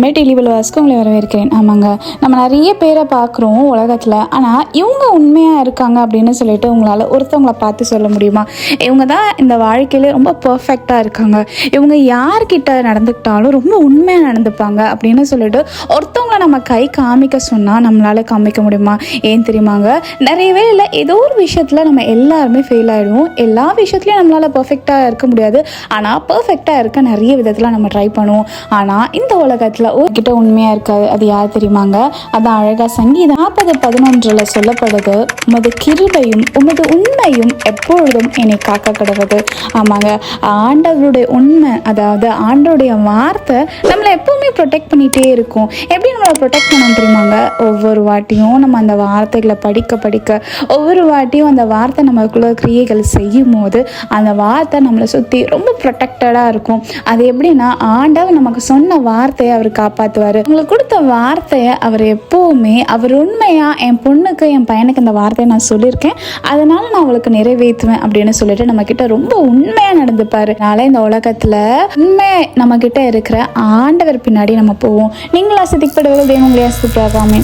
Matte லீவல்வாஸ்க்கு உங்களை வரவேற்கிறேன். ஆமாங்க. நம்ம நிறைய பேரை பார்க்குறோம் உலகத்தில். ஆனால் இவங்க உண்மையாக இருக்காங்க அப்படின்னு சொல்லிட்டு உங்களால் ஒருத்தவங்களை பார்த்து சொல்ல முடியுமா? இவங்க தான் இந்த வாழ்க்கையில ரொம்ப பர்ஃபெக்டாக இருக்காங்க. இவங்க யார்கிட்ட நடந்துக்கிட்டாலும் ரொம்ப உண்மையாக நடந்துப்பாங்க அப்படின்னு சொல்லிட்டு ஒருத்தவங்கள நம்ம கை காமிக்க சொன்னால் நம்மளால் காமிக்க முடியுமா? ஏன் தெரியுமாங்க நிறையவே இல்லை ஏதோ ஒரு விஷயத்தில் நம்ம எல்லாருமே ஃபெயில் ஆகிடுவோம் எல்லா விஷயத்துலையும் நம்மளால் பர்ஃபெக்டாக இருக்க முடியாது. ஆனால் பர்ஃபெக்டாக இருக்க நிறைய விதத்தில் நம்ம ட்ரை பண்ணுவோம். ஆனால் இந்த உலகத்தில் கிட்ட உண்மையாக இருக்காது. அது யார் தெரியுமாங்க அது அழகாக சங்கீதம். நாற்பது பதினொன்றில் சொல்லப்படுது உமது கிருபையும் உமது உண்மையும் எப்பொழுதும் என்னை காக்க கிடவது ஆமாங்க. ஆண்டவருடைய உண்மை அதாவது ஆண்டவருடைய வார்த்தை நம்மளை எப்பவுமே ப்ரொடெக்ட் பண்ணிகிட்டே இருக்கும். எப்படி நம்மளை ப்ரொடெக்ட் பண்ண தெரியுமாங்க ஒவ்வொரு வாட்டியும் நம்ம அந்த வார்த்தைகளை படிக்க படிக்க ஒவ்வொரு வாட்டியும் அந்த வார்த்தை நம்மளுக்குள்ள கிரியைகள் செய்யும் போது அந்த வார்த்தை நம்மளை சுற்றி ரொம்ப ப்ரொடெக்டடாக இருக்கும். அது எப்படின்னா ஆண்டவர் நமக்கு சொன்ன வார்த்தையை அவர் காப்பாற்றுவார் உங்களுக்கு கொடுத்த வார்த்தையை அவர் எப்போவுமே அவர் உண்மையாக என் பொண்ணுக்கு என் பையனுக்கு இந்த வார்த்தையை நான் சொல்லியிருக்கேன். அதனால நான் அவளுக்கு நிறைவேற்றுவேன் அப்படின்னு சொல்லிட்டு நம்ம ரொம்ப உண்மையாக நடந்துப்பார். அதனால இந்த உலகத்தில் உண்மை நம்ம கிட்ட இருக்கிற ஆண்டவர் பின்னாடி நம்ம போவோம். நீங்களா சித்திக்கப்படுவது தேவங்களே சித்திப்பாகாமே